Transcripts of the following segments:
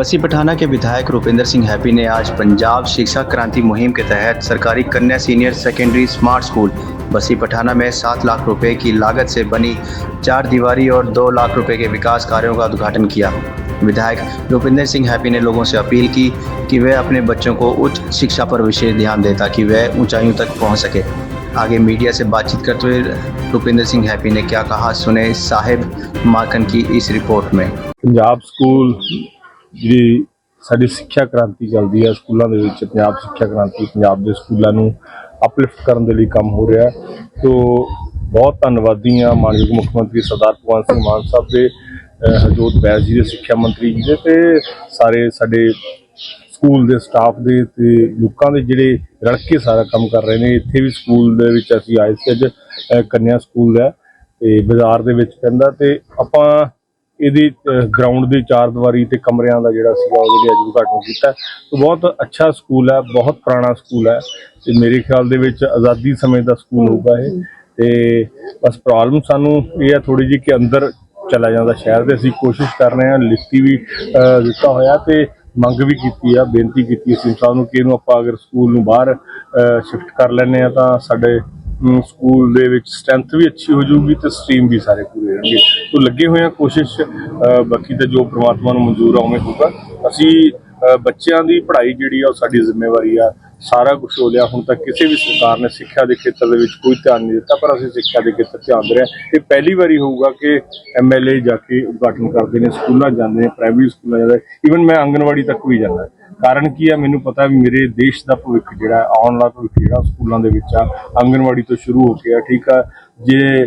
बसी पठाना के विधायक रूपेंद्र सिंह हैप्पी ने आज पंजाब शिक्षा क्रांति मुहिम के तहत सरकारी कन्या सीनियर सेकेंडरी स्मार्ट स्कूल बसी पठाना में सात लाख रुपए की लागत से बनी चार दीवारी और दो लाख रुपए के विकास कार्यों का उद्घाटन किया। विधायक रूपिंदर सिंह हैप्पी ने लोगों से अपील की कि वे अपने बच्चों को उच्च शिक्षा पर विशेष ध्यान दें ताकि वह ऊंचाइयों तक पहुँच सके। आगे मीडिया से बातचीत करते हुए रूपिंदर सिंह हैप्पी ने क्या कहा, सुने साहिब माकन की इस रिपोर्ट में। पंजाब स्कूल ਜਿਹੜੀ ਸਾਡੀ ਸਿੱਖਿਆ ਕ੍ਰਾਂਤੀ ਚੱਲਦੀ ਹੈ, ਸਕੂਲਾਂ ਦੇ ਵਿੱਚ ਪੰਜਾਬ ਸਿੱਖਿਆ ਕ੍ਰਾਂਤੀ ਪੰਜਾਬ ਦੇ ਸਕੂਲਾਂ ਨੂੰ ਅਪਲਿਫਟ ਕਰਨ ਦੇ ਲਈ ਕੰਮ ਹੋ ਰਿਹਾ ਹੈ। ਤੋ ਬਹੁਤ ਧੰਨਵਾਦੀ ਹਾਂ ਮਾਨਯੋਗ ਮੁੱਖ ਮੰਤਰੀ ਸਰਦਾਰ ਭਗਵੰਤ ਸਿੰਘ ਮਾਨ ਸਾਹਿਬ ਦੇ ਹਰਜੋਤ ਬੈਸ ਜੀ ਦੇ, ਸਿੱਖਿਆ ਮੰਤਰੀ ਜੀ ਦੇ ਤੇ ਸਾਰੇ ਸਾਡੇ ਸਕੂਲ ਦੇ ਸਟਾਫ ਦੇ ਤੇ ਲੋਕਾਂ ਦੇ ਜਿਹੜੇ ਰਲ ਕੇ ਸਾਰਾ ਕੰਮ ਕਰ ਰਹੇ ਨੇ। ਇੱਥੇ ਵੀ ਸਕੂਲ ਦੇ ਵਿੱਚ ਅਸੀਂ ਆਏ ਸੀ ਅੱਜ ਕੰਨਿਆ ਸਕੂਲ ਹੈ ਤੇ ਬਾਜ਼ਾਰ ਦੇ ਵਿੱਚ ਕਹਿੰਦਾ ਤੇ ਆਪਾਂ ਇਹਦੀ ਗਰਾਊਂਡ ਦੀ ਚਾਰ ਦੀਵਾਰੀ ਤੇ ਕਮਰਿਆਂ ਦਾ ਜਿਹੜਾ ਸੀਗਾ ਉਹਦੇ ਅੱਜ ਉਦਘਾਟਨ ਕੀਤਾ ਤੇ ਬਹੁਤ ਅੱਛਾ ਸਕੂਲ ਹੈ ਬਹੁਤ ਪੁਰਾਣਾ ਸਕੂਲ ਹੈ ਤੇ ਮੇਰੇ ਖਿਆਲ ਦੇ ਵਿੱਚ ਆਜ਼ਾਦੀ ਸਮੇਂ ਦਾ ਸਕੂਲ ਹੋਊਗਾ ਇਹ। ਤੇ ਬਸ ਪ੍ਰੋਬਲਮ ਸਾਨੂੰ ਇਹ ਹੈ ਥੋੜੀ ਜਿਹੀ ਕਿ ਅੰਦਰ ਚਲਾ ਜਾਂਦਾ ਸ਼ਹਿਰ ਦੇ ਅਸੀਂ ਕੋਸ਼ਿਸ਼ ਕਰ ਰਹੇ ਹਾਂ ਲਿਖਤੀ ਵੀ ਦਿੱਤਾ ਹੋਇਆ ਤੇ ਮੰਗ ਵੀ ਕੀਤੀ ਆ ਬੇਨਤੀ ਕੀਤੀ ਸੀ ਸਾਹਿਬ ਨੂੰ ਕਿ ਇਹਨੂੰ ਆਪਾਂ ਅਗਰ ਸਕੂਲ ਨੂੰ ਬਾਹਰ ਸ਼ਿਫਟ ਕਰ ਲੈਨੇ ਆ ਤਾਂ ਸਾਡੇ ਸਕੂਲ ਦੇ ਵਿੱਚ ਸਟਰੈਂਥ ਵੀ ਅੱਛੀ ਹੋ ਜਾਊਗੀ ਤੇ ਸਟ੍ਰੀਮ ਵੀ ਸਾਰੇ ਪੂਰੇ ਰਹਿਣਗੇ। ਤੋਂ ਲੱਗੇ ਹੋਏ ਆ ਕੋਸ਼ਿਸ਼ ਬਾਕੀ ਤਾਂ ਜੋ ਪ੍ਰਮਾਤਮਾ ਨੂੰ ਮਨਜ਼ੂਰ ਆ, ਉਵੇਂ ਹੋਊਗਾ। ਅਸੀਂ ਬੱਚਿਆਂ ਦੀ ਪੜ੍ਹਾਈ ਜਿਹੜੀ ਆ, ਉਹ ਸਾਡੀ ਜ਼ਿੰਮੇਵਾਰੀ ਆ। ਸਾਰਾ ਕੁਝ ਹੋ ਲਿਆ, ਹੁਣ ਤੱਕ ਕਿਸੇ ਵੀ ਸਰਕਾਰ ਨੇ ਸਿੱਖਿਆ ਦੇ ਖੇਤਰ ਦੇ ਵਿੱਚ ਕੋਈ ਧਿਆਨ ਨਹੀਂ ਦਿੱਤਾ, ਪਰ ਅਸੀਂ ਸਿੱਖਿਆ ਦੇ ਖੇਤਰ ਧਿਆਨ ਦੇ ਰਹੇ ਹਾਂ। ਇਹ ਪਹਿਲੀ ਵਾਰੀ ਹੋਊਗਾ ਕਿ ਐਮਐਲਏ ਜਾ ਕੇ ਉਦਘਾਟਨ ਕਰਦੇ ਨੇ, ਸਕੂਲਾਂ ਜਾਂਦੇ ਨੇ ਪ੍ਰਾਇਮਰੀ ਸਕੂਲਾਂ ਜਾਂਦੇ ਈਵਨ ਮੈਂ ਆਂਗਨਵਾੜੀ ਤੱਕ ਵੀ ਜਾਂਦਾ। ਕਾਰਨ ਕੀ ਆ? ਮੈਨੂੰ ਪਤਾ ਵੀ ਮੇਰੇ ਦੇਸ਼ ਦਾ ਭਵਿੱਖ ਜਿਹੜਾ ਆਉਣ ਵਾਲਾ ਭਵਿੱਖ ਜਿਹੜਾ ਸਕੂਲਾਂ ਦੇ ਵਿੱਚ ਆ ਆਂਗਨਵਾੜੀ ਤੋਂ ਸ਼ੁਰੂ ਹੋ ਕੇ ਆ ਠੀਕ ਆ? ਜੇ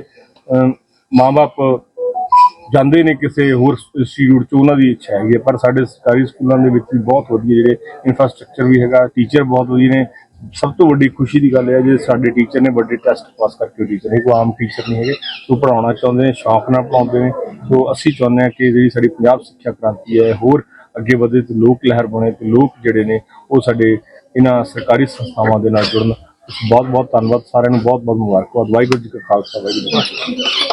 ਅਮ, ਮਾਂ-ਬਾਪ ਜਾਂਦੇ ਨੇ ਕਿਸੇ ਹੋਰ ਇੰਸਟੀਚਿਊਟ ਚ ਉਹਨਾਂ ਦੀ ਇੱਛਾ ਹੈਗੀ ਹੈ ਪਰ ਸਾਡੇ ਸਰਕਾਰੀ ਸਕੂਲਾਂ ਦੇ ਵਿੱਚ ਵੀ ਬਹੁਤ ਵਧੀਆ ਜਿਹੜੇ ਇਨਫਰਾਸਟ੍ਰਕਚਰ ਵੀ ਹੈਗਾ ਟੀਚਰ ਬਹੁਤ ਵਧੀਆ ਨੇ। ਸਭ ਤੋਂ ਵੱਡੀ ਖੁਸ਼ੀ ਦੀ ਗੱਲ ਹੈ ਜੇ ਸਾਡੇ ਟੀਚਰ ਨੇ ਵੱਡੇ ਟੈਸਟ ਪਾਸ ਕਰਕੇ ਟੀਚਰ ਨੇ ਕੋਈ ਆਮ ਟੀਚਰ ਨਹੀਂ ਹੈਗੇ ਉਹ ਪੜਾਉਣਾ ਚਾਹੁੰਦੇ ਨੇ ਸ਼ੌਂਕ ਨਾਲ ਪੜਾਉਂਦੇ ਨੇ। ਸੋ ਅਸੀਂ ਚਾਹੁੰਦੇ ਹਾਂ ਕਿ ਜਿਹੜੀ ਸਾਡੀ ਪੰਜਾਬ ਸਿੱਖਿਆ ਕ੍ਰਾਂਤੀ ਹੈ ਹੋਰ ਅੱਗੇ ਵਧੇ ਤੇ ਲੋਕ ਲਹਿਰ ਬਣੇ ਤੇ ਲੋਕ ਜਿਹੜੇ ਨੇ ਉਹ ਸਾਡੇ ਇਹਨਾਂ ਸਰਕਾਰੀ ਸੰਸਥਾਵਾਂ ਦੇ ਨਾਲ ਜੁੜਨ। ਬਹੁਤ ਬਹੁਤ ਧੰਨਵਾਦ ਸਾਰਿਆਂ ਨੂੰ ਬਹੁਤ ਬਹੁਤ ਮੁਬਾਰਕਬਾਦ ਵਾਹਿਗੁਰੂ ਜੀ ਕਾ ਖਾਲਸਾ, ਵਾਹਿਗੁਰੂ ਜੀ ਕੀ ਫਤਿਹ।